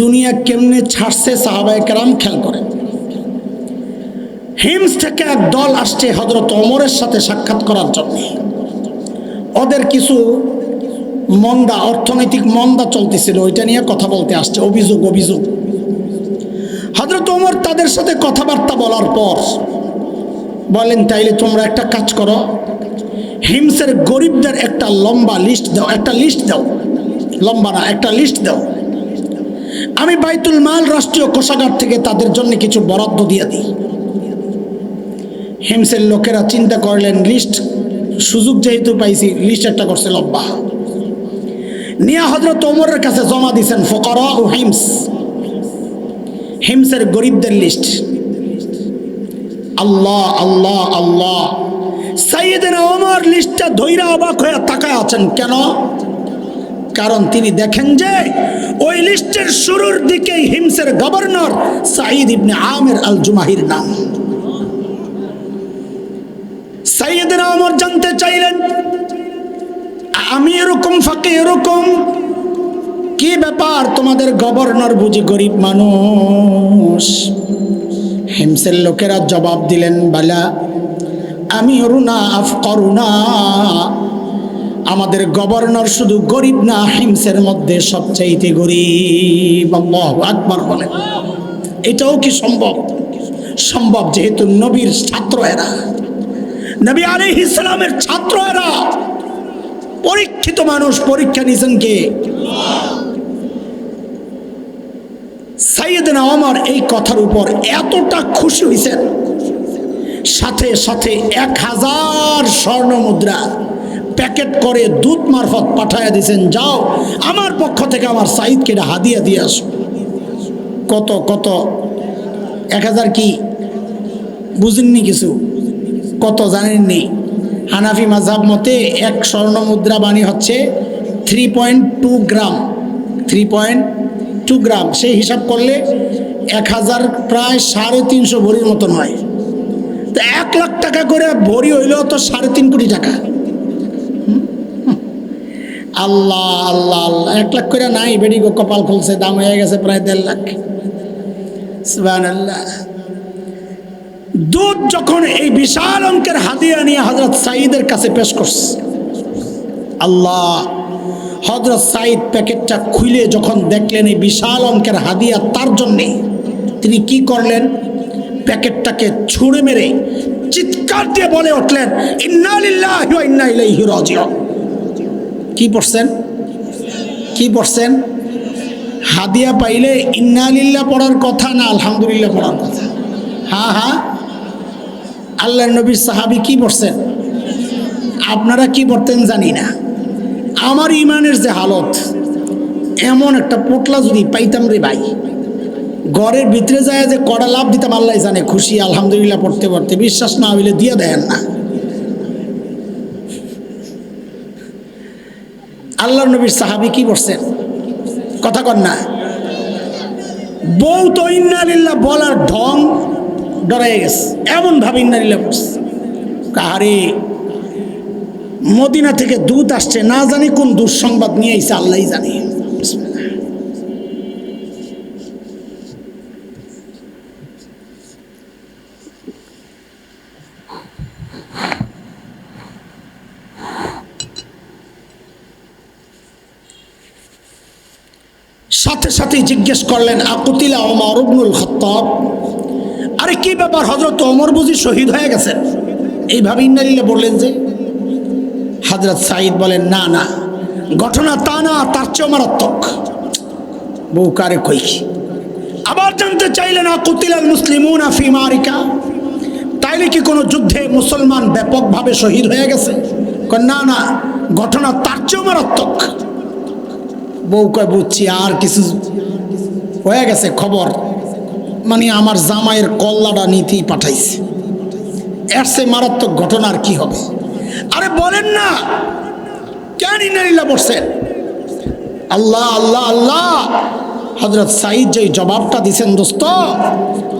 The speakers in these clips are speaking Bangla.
দুনিয়া কেমনে ছাড়ছে সাহাবায় কেরাম খেয়াল করে হিমস থেকে এক দল আসছে হজরত অমরের সাথে সাক্ষাৎ করার জন্য। ওদের কিছু মন্দা, অর্থনৈতিক মন্দা চলতেছিল, ওইটা নিয়ে কথা বলতে আসছে, অভিযোগ অভিযোগ। হজরত ওমর তাদের সাথে কথাবার্তা বলার পর বলেন, তাইলে তোমরা একটা কাজ করো, হিমসের গরিবদের একটা লম্বা লিস্ট দাও, একটা লিস্ট দাও, লম্বা না, একটা লিস্ট দাও। আমি বাইতুল মাল রাষ্ট্রীয় কোষাগার থেকে তাদের জন্য কিছু বরাদ্দ দিয়ে দিই। হিমসের লোকেরা চিন্তা করলেন, লিস্ট, সুযোগ যেহেতু পাইছি, লিস্ট একটা করছে লম্বা নিয়া হজরত ওমরের কাছে জমা দিয়েছেন ফকরা ও হিমস। হিমসের গরিবদের লিস্ট। আল্লাহ আল্লাহ আল্লাহ। সাইয়েদের ওমর লিস্টটা ধৈরা অবাক হয়ে তাকায় আছেন। কেন? কারণ তিনি দেখেন যে ওই লিস্টের শুরুর দিকেই হিমসের গভর্নর সাইদ ইবনে আমের আল জুমাহির নাম। সাইয়েদের ওমর জানতে চাইলেন, আমি এরকম, ফাঁকে এরকম, কি ব্যাপার তোমাদের গভর্নর বুঝি গরিব মানুষ? হিমসের লোকেরা জবাব দিলেন, বালা, আমি অরুণা আফ করুণা আমাদের গভর্নর শুধু গরিব না হিমসের মধ্যে সবচাইতে গরিব। আকবার বলেন। এটাও কি সম্ভব? সম্ভব যেহেতু নবীর ছাত্র এরা। নবী আলী ইসলামের ছাত্র এরা। পরীক্ষিত মানুষ পরীক্ষা নিয়েছেন কে? সাইয়েদনা ওমর এই কথার উপর এতটা খুশি হয়েছেন। সাথে সাথে এক হাজার স্বর্ণ মুদ্রা। প্যাকেট করে দুধ মারফত পাঠাইয়া দিয়েছেন যাও, আমার পক্ষ থেকে আমার সাইদকে এটা হাদিয়া দিয়ে আসো। কত কত? এক হাজার কি? বুঝেননি কিছু? কত জানেননি? হানাফি মাঝাব মতে এক স্বর্ণ মুদ্রা বাণী হচ্ছে three point two gram three point two gram সেই হিসাব করলে এক হাজার প্রায় সাড়ে তিনশো ভরির মতন হয়। তো এক লাখ টাকা করে ভরি হইল তো সাড়ে তিন কোটি টাকা? আল্লাহ আল্লাহ আল্লাহ। এক লাখ করে নাই, বেডি গো কপাল খুলছে, দাম হয়ে গেছে প্রায় দেড় লাখ। দুধ যখন এই বিশাল অঙ্কের হাদিয়া নিয়ে হজরত সাইদের কাছে পেশ করছে, আল্লাহ হজরত সাইদ প্যাকেটটা খুলে যখন দেখলেন এই বিশাল অঙ্কের হাদিয়া তার জন্যে, তিনি কি করলেন? প্যাকেটটাকে ছুঁড়ে মেরে চিৎকার দিয়ে বলে উঠলেন ওয়া ইন্না ইলাইহি রাজিউন। কি পড়ছেন? কি পড়ছেন? হাদিয়া পাইলে ইন্নালিল্লাহ পড়ার কথা না আলহামদুলিল্লাহ পড়ার কথা? হ্যাঁ হ্যাঁ। আল্লাহ নবীর সাহাবি কি পড়ছেন? আপনারা কি পড়তেন জানি না। আমার ইমানের যে হালত, এমন একটা পোটলা যদি পাইতাম রে ভাই, ঘরের ভিতরে যায় যে কড়া লাভ দিতাম, আল্লাহ জানে খুশি, আলহামদুলিল্লাহ পড়তে পড়তে, বিশ্বাস না হইলে দিয়ে দেন না। আল্লাহ নবীর সাহাবি কি করছেন কথা কন না। বউ তো ইন্নালিল্লা বলার ঢং ডরাই গেছে। এমন ভাবে ইন্নালিল্লাহ বলছে। কাহারে, মদিনা থেকে দুধ আসছে, না জানি কোন দুঃসংবাদ নিয়ে এসে আল্লাহ জানে। সাথে জিজ্ঞেস করলেন আকুতিলা ওমর ইবনুল খত্তাব? আরে, কি ব্যাপার হজরত ওমর বুঝি শহীদ হয়ে গেছেন এইভাবে ইন্নালিল্লা বললেন যে হজরত সাঈদ বলেন, না না, ঘটনা তা না, তার চেয়েও মারাত্মক। বউ কারে কই? আবার জানতে চাইলেন আকুতিলাল মুসলিমুন আফি মারিকা? তাইলে কি কোনো যুদ্ধে মুসলমান ব্যাপকভাবে শহীদ হয়ে গেছে? না না, ঘটনা তার চেয়েও মারাত্মক। বউ কয়, বুঝছি, আর কিছু হয়ে গেছে খবর? মানে আমার জামাইয়ের কল্লাটা নীতি পাঠাইছে। এর সে মারাত্মক ঘটনার কি হবে? আরে বলেন না! কেন ইনারিল্লা বসছেন আল্লাহ আল্লাহ আল্লাহ! হজরত সাইদ যে জবাবটা দিছেন দোস্ত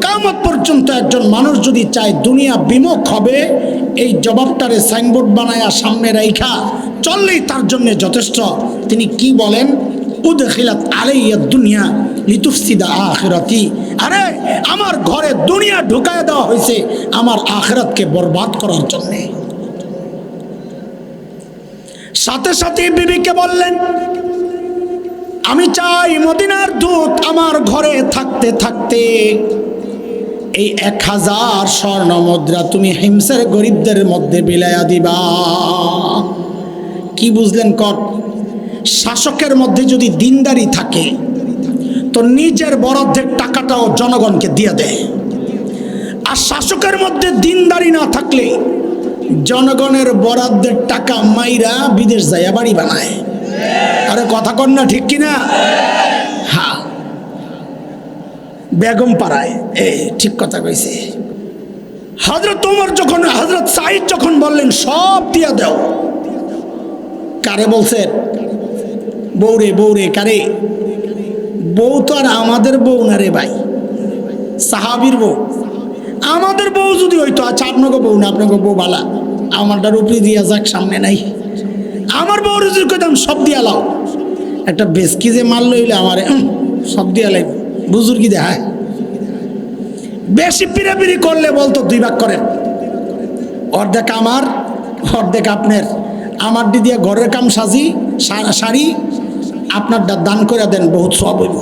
কামত পর্যন্ত একজন মানুষ যদি চায় দুনিয়া বিমুখ হবে, এই জবাবটারে সাইনবোর্ড বানায়া সামনে রাইখা চললেই তার জন্য যথেষ্ট। তিনি কি বলেন? উদখিলাত আলাইয়া দুনিয়া লিতুফসিদা আখিরাতি। আরে, আমার ঘরে দুনিয়া ঢুকায় দেওয়া হয়েছে আমার আখিরাতকে বরবাদ করার জন্যে। সাথে সাথে বিবিকে বললেন, আমি চাই মদিনার দূত আমার ঘরে থাকতে থাকতে এই এক হাজার স্বর্ণ মুদ্রা তুমি হিংসের গরিবদের মধ্যে বিলাইয়া দিবা। কি বুঝলেন কর? শাসকের মধ্যে যদি দিনদারি থাকে, তো নিজের বরাদ্দের টাকাটাও জনগণকে দিয়ে দেয় আর শাসকের মধ্যে দিনদারি না থাকলে জনগণের বরাদ্দের টাকা মাইরা বিদেশ যায় বাড়ি বানায়। আরে কথা কন না ঠিক কিনা? হ্যাঁ বেগম পাড়ায় এ ঠিক কথা কইছে। হজরত তোমার যখন হজরত সাইদ যখন বললেন, সব দিয়া দাও। কারে বলছেন বৌরে বৌরে কারে? বউ তো আর আমাদের বউ না রে ভাই। সাহাবির বউ। আমাদের বউ যদি হইতো আচ্ছা আপনাকে বউ না, আপনাকে বউ বালা। আমারটার উপরে দিয়া যাক, সামনে নাই। আমার বউ যদি কইতাম, সব দিয়া লাও। একটা বেসকি যে মাল লইলে আমার সব দিয়া লাইব। বুজুর্গি দেখায়? বেশি পিড়াপিড়ি করলে বলতো, দুই ভাগ করেন। অর্ধেক আমার, অর্ধেক আপনার। আমার দিয়ে ঘরের কাম সাজি শাড়ি আপনার দান করে দেন, বহুত সব হইব।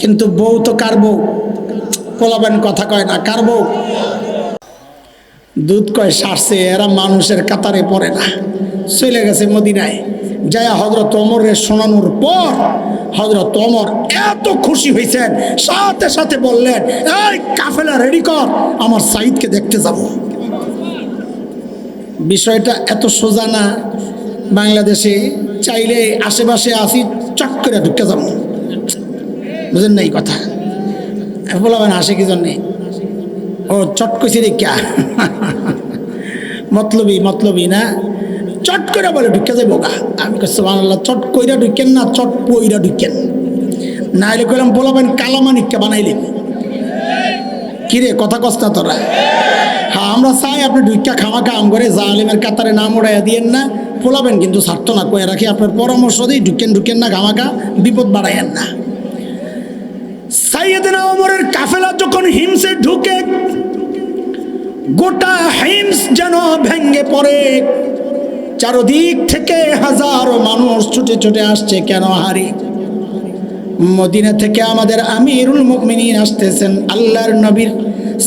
কিন্তু বউ তো কার বউ? পোলাবেন কথা কয় না, কার বউ? দুধ কয়, সারছে, এরা মানুষের কাতারে পড়ে না। চলে গেছে মদিনায়। যায় হজরত অমরের শোনানোর পর হজরত অমর এত খুশি হয়েছেন সাথে সাথে বললেন, এই কাফেলা রেডি কর, আমার সাইদকে দেখতে যাব। বিষয়টা এত সোজা না। বাংলাদেশে চাইলে আশেপাশে আসি চক করে ঢুকে যাব। বুঝেন না এই কথা? বলাবেন আসে কি জন্যে? ও, চট কইছে রে ক্যা মতলবি মতলবি না? চট করে বলে ঢুকে যাব গা। আমি কইছি বাংলা চট কইরা ঢুকেন না, চট পইরা ঢুকেন। না হলে কইলাম বলাবেন কালামানিককে বানাইলেন। কিরে, কথা কস্তা তোরা? হ্যাঁ আমরা চাই আপনি ঢুকা খামা কাম করে জালিমের কাতারে নাম উড়াইয়া দিয়েন না ফোলাবেন কিন্তু স্বার্থ না কয়ে রাখি আপনার পরামর্শ দিই, ঢুকেন ঢুকেন না খামাকা বিপদ বাড়াইয়েন না। সাইয়েদনা ওমরের কাফেলা যখন হিমসে ঢুকে, গোটা হিমস যেন ভেঙ্গে পড়ে। চারদিক থেকে হাজারো মানুষ ছুটে ছুটে আসছে, কেন হারি? মদিনা থেকে আমাদের আমিরুল মুমিনিন আসতেছেন, আল্লাহর নবীর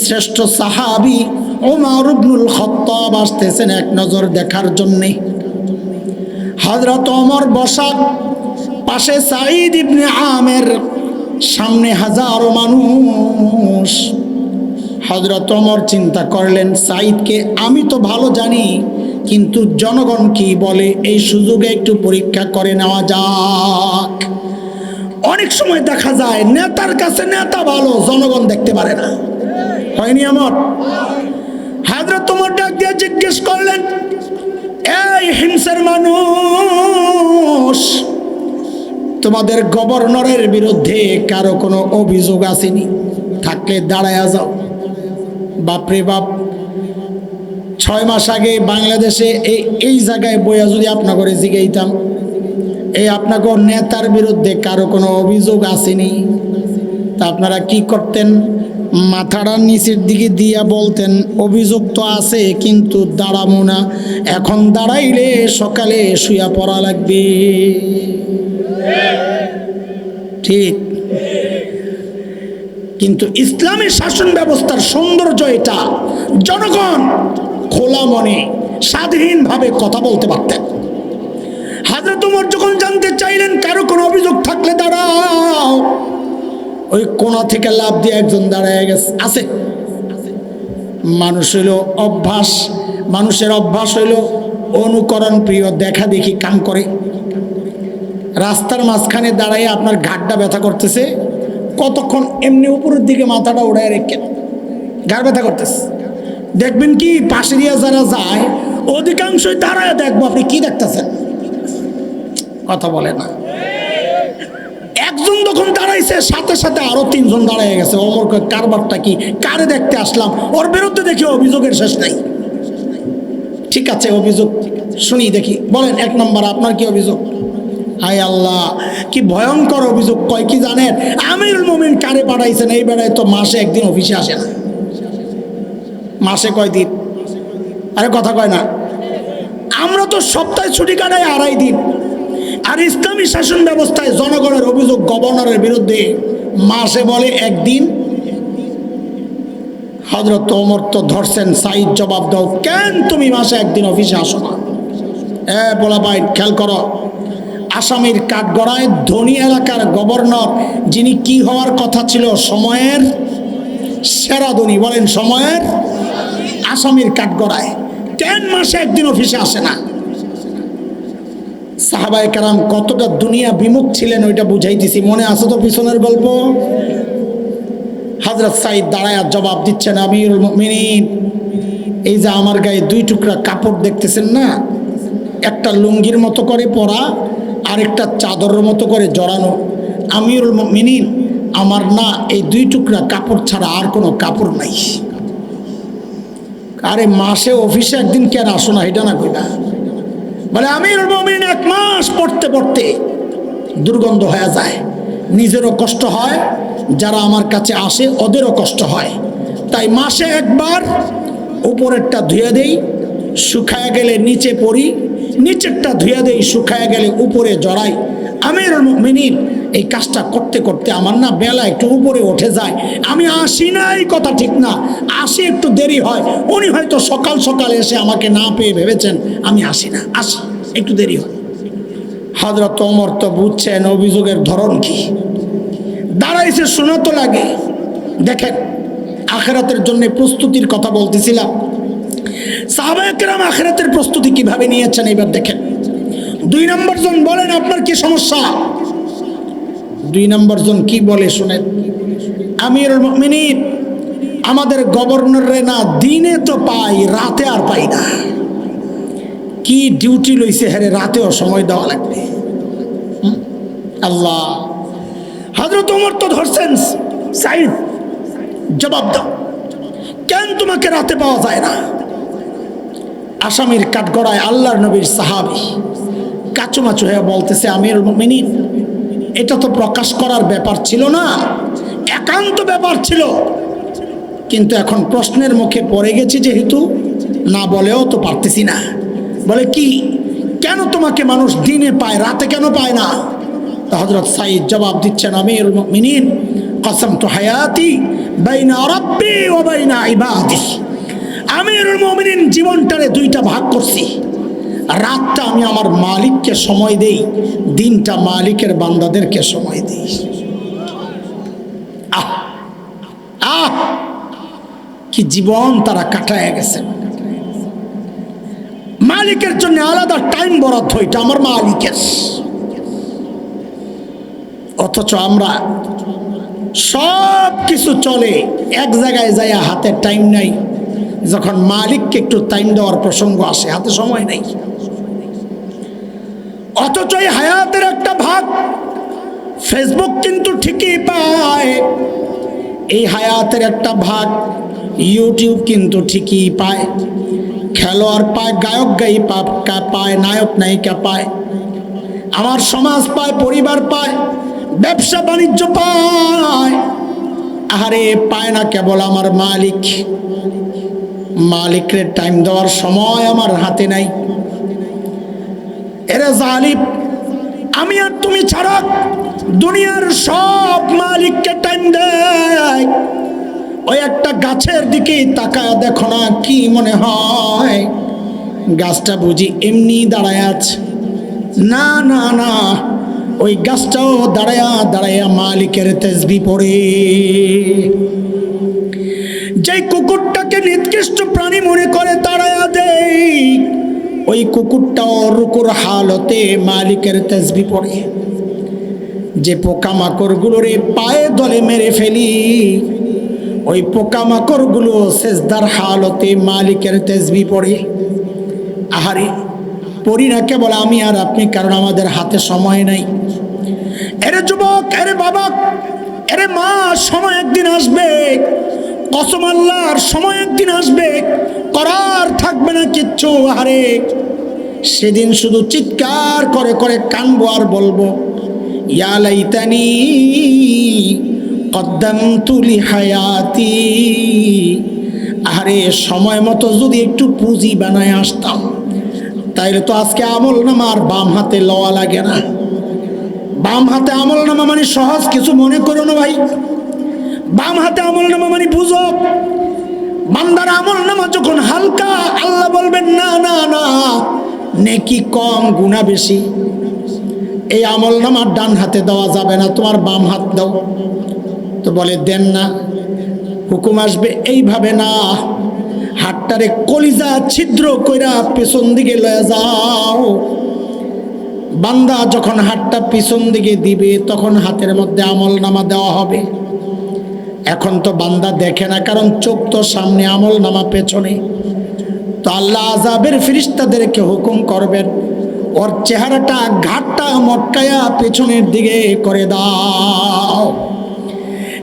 শ্রেষ্ঠ সাহাবি ওমর ইবনুল খত্তাব আসতেছেন এক নজর দেখার জন্যে। হযরত ওমর বসা পাশে সাঈদ ইবনে আমের সামনে হাজারো মানুষ। হজরত অমর চিন্তা করলেন, সাঈদকে আমি তো ভালো জানি, কিন্তু জনগণ কি বলে, এই সুযোগে একটু পরীক্ষা করে নেওয়া যাক। অনেক সময় দেখা যায়, নেতার কাছে নেতা ভালো, জনগণ দেখতে পারে না। হয়নি আমার? হাজরত তোমার ডাক দিয়ে জিজ্ঞেস করলেন, এই হিংসের মানুষ, তোমাদের গভর্নরের বিরুদ্ধে কারও কোনো অভিযোগ আসেনি? থাকলে দাঁড়ায়া যাও। বাপরে বাপ, ছয় মাস আগে বাংলাদেশে এই এই জায়গায় বইয়া যদি আপনাকে জিগাইতাম এই আপনাকে নেতার বিরুদ্ধে কারও কোনো অভিযোগ আসেনি। তা আপনারা কি করতেন? মাথাটা নিচের দিকে দিয়া বলতেন, অভিযোগ তো আছে, কিন্তু দাঁড়াবো না। এখন দাঁড়াইলে সকালে শুয়া পড়া লাগবে। ঠিক। কিন্তু ইসলামী শাসন ব্যবস্থার সৌন্দর্য এটা। জনগণ খোলা মনে, স্বাধীনভাবে কথা বলতে পারতেন। উমর যখন জানতে চাইলেন কারও কোনো অভিযোগ থাকলে দাঁড়াও। ওই কোনা থেকে লাভ দিয়ে একজন দাঁড়ায় গেছে। আছে। মানুষ হইল অভ্যাস, মানুষের অভ্যাস হইল অনুকরণ প্রিয়, দেখা দেখি কাম করে। রাস্তার মাঝখানে দাঁড়াই আপনার ঘাটটা ব্যথা করতেছে, কতক্ষণ এমনি উপরের দিকে মাথাটা উড়ায় রেখে ঘাড় ব্যথা করতেছে। দেখবেন কি পাশে দিয়ে যারা যায়, অধিকাংশই দাঁড়ায় দেখব, আপনি কি দেখতেছেন? কথা বলে না। একজন যখন দাঁড়াইছে, সাথে সাথে আরও তিনজন দাঁড়ায় গেছে। অমর কারবারটা কি? কারে দেখতে আসলাম? ওর বিরুদ্ধে দেখি, অভিযোগের শেষ নাই। ঠিক আছে, অভিযোগ। শুনি দেখি। বলেন, এক নম্বর, আপনার কি অভিযোগ? হায় আল্লাহ, কি ভয়ঙ্কর অভিযোগ। কয়, কি জানেন? আমির মোমিন কারে পাঠাইছেন? এই বেড়ায় তো মাসে একদিন অফিসে আসে না। মাসে কয় দিন আরে, কথা কয় না। আমরা তো সপ্তাহে ছুটি কাটাই আড়াই দিন। আর ইসলামী শাসন ব্যবস্থায় জনগণের অভিযোগ গভর্নরের বিরুদ্ধে মাসে বলে একদিন। হজরত ওমর তো ধরছেন সাইদ জবাব দাও, কেন তুমি মাসে একদিন অফিসে আসো না? এ বলা ভাই, খেয়াল করো, আসামির কাঠগড়ায় ধনী এলাকার গভর্নর, যিনি কি হওয়ার কথা ছিল, সময়ের সেরা ধনী, বলেন সময়ের আসামির কাঠগড়ায়। কেন মাসে একদিন অফিসে আসে না? সাহাবায় কারাম কতটা দুনিয়া বিমুখ ছিলেন ওইটা বুঝাইতেছি। মনে আছে তো পিছনের গল্প? হজরত সাইদ দাঁড়ায় আর জবাব দিচ্ছেন, আমিরুল মুমিনিন, এই যে আমার গায়ে দুই টুকরা কাপড় দেখতেছেন না? একটা লুঙ্গির মতো করে পরা, আরেকটা চাদরের মতো করে জড়ানো। আমিরুল মুমিনিন, আমার না এই দুই টুকরা কাপড় ছাড়া আর কোনো কাপড় নাই। আরে মাসে অফিসে একদিন কেন আসো না, এটা না কইনা বলে, আমিরুল মমিন এক মাস পড়তে পড়তে দুর্গন্ধ হয়ে যায়। নিজেরও কষ্ট হয়, যারা আমার কাছে আসে ওদেরও কষ্ট হয়। তাই মাসে একবার উপরেরটা ধুয়ে দেই, শুকায় গেলে নিচে পড়ি, নিচেরটা ধুয়ে দেই, শুকায় গেলে উপরে জড়াই। আমির মিনিট এই কাজটা করতে করতে আমার না বেলা একটু উপরে উঠে যায়। আমি আসি না, এই কথা ঠিক না। আসি একটু দেরি হয়। উনি হয়তো সকাল সকাল এসে আমাকে না পেয়ে ভেবেছেন, আমি আসি না। আসি, একটু দেরি হয়। হজরত ওমর তো বুঝছেন অভিযোগের ধরন কি। দাঁড়াইছে শোনা তো লাগে। দেখেন, আখেরাতের জন্য প্রস্তুতির কথা বলতেছিলাম। সাহাবাহাম আখেরাতের প্রস্তুতি কীভাবে নিয়েছেন, এবার দেখেন। দুই নম্বর জন বলেন আপনার কি সমস্যা? দুই নম্বর জন কি বলে শুনেন। আমির মিনিট আমাদের গভর্নরে না দিনে তো পাই রাতে আর পাই না। কি ডিউটি লইছে হ্যারে রাতেও সময় দেওয়া লাগবে। আল্লাহ। হজরত উমর তো ধরছেন, সাইদ, জবাব দাও। কেন তোমাকে রাতে পাওয়া যায় না? আসামির কাঠগড়ায় আল্লাহর নবীর সাহাবি। কাচুমাচু হয়ে বলতেছে আমির মিনিট এটা তো প্রকাশ করার ব্যাপার ছিল না, একান্ত ব্যাপার ছিল। কিন্তু এখন প্রশ্নের মুখে পড়ে গেছি যেহেতু, না বলেও তো পারতেছি না। বলে, কি? কেন তোমাকে মানুষ দিনে পায়, রাতে কেন পায় না? তা হজরত সাইদ জবাব দিচ্ছেন আমির মিনিন কসম তো হায়াতি বাইনা ও মুমিনিন জীবনটারে দুইটা ভাগ করছি। রাতটা আমি আমার মালিককে সময় দেই, দিনটা মালিকের বান্দাদেরকে সময় দিই। আহ! আহ! কি জীবন তারা কাটায় গেছে। মালিকের জন্য আলাদা টাইম বরাদ্দ, এটা আমার মালিকের। অথচ আমরা সব কিছু চলে, এক জায়গায় যাইয়া হাতে টাইম নাই, যখন মালিককে একটু টাইম দেওয়ার প্রসঙ্গ আসে, হাতে সময় নেই। এই হায়াতের একটা ভাগ ফেসবুক কিন্তু ঠিকই পায়। এই হায়াতের একটা ভাগ ইউটিউব কিন্তু ঠিকই পায়। খেলোয়াড় পায়, গায়ক গায়ি পায় নায়ক নায়িকা পায়। আমার সমাজ পায়, পরিবার পায়, ব্যবসা বাণিজ্য পায়। আহারে, পায় না কেবল আমার মালিক। মালিকের টাইম দেওয়ার সময় আমার হাতে নাই। এরা জালিব আমি আর তুমি ছাড়া দুনিয়ার সব মালিককে টাইম দেয়। ওই একটা গাছের দিকে তাকায় দেখো না কি মনে হয়। গাছটা বুঝি এমনি দাঁড়ায় আছে। না না না, ওই গাছটাও দাঁড়ায়া দাঁড়ায়া মালিকের তেজবি পড়ে। যে কুকুরটাকে নিকৃষ্ট প্রাণী মনে করে তাড়ায়া দেয় ওই কুকুরটাও রুকুর হালতে মালিকের তেজবি পড়ে। যে পোকামাকড়গুলোরে পায়ে দলে মেরে ফেলি, ওই পোকামাকড়গুলো সেজদার হালতে মালিকের তেজবি পড়ে। আহারে, পড়ি না কেবল আমি আর আপনি, কারণ আমাদের হাতে সময় নাই। এরে যুবক, এরে বাবা এরে মা, সময় একদিন আসবে। কসম আল্লাহর সময় একদিন আসবে, করার থাকবে না কিচ্ছু আরে সেদিন শুধু চিৎকার করে করে কানবো আর বলব ইয়ালাইতানি কদ্দাম তুলি হায়াতি আরে সময় মতো যদি একটু পুঁজি বানায় আসতাম, তাইলে তো আজকে আমল নামা আর বাম হাতে লওয়া লাগে না। বাম হাতে আমল নামা মানে সহজ কিছু মনে করো না ভাই। বাম হাতে আমল নামা মানে বুঝো বান্দার আমল নামা যখন হালকা, আল্লাহ বলবেন, না না না, নেকি কম গুণা বেশি। এই আমল নামার ডান হাতে দেওয়া যাবে না, তোমার বাম হাত দাও। তো বলে, দেন না, হুকুম আসবে এইভাবে না। হাতটারে কলিজা ছিদ্র কইরা পেছন দিকে লয়ে যাও। বান্দা যখন হাতটা পিছন দিকে দিবে, তখন হাতের মধ্যে আমল নামা দেওয়া হবে। এখন তো বান্দা দেখে না, কারণ চোখ তো সামনে, আমল নামা পেছনে। তো আল্লাহ আজাবের ফিরিস্তাদেরকে হুকুম করবেন, ওর চেহারাটা ঘাটটা মটকায়া পেছনের দিকে করে দাও।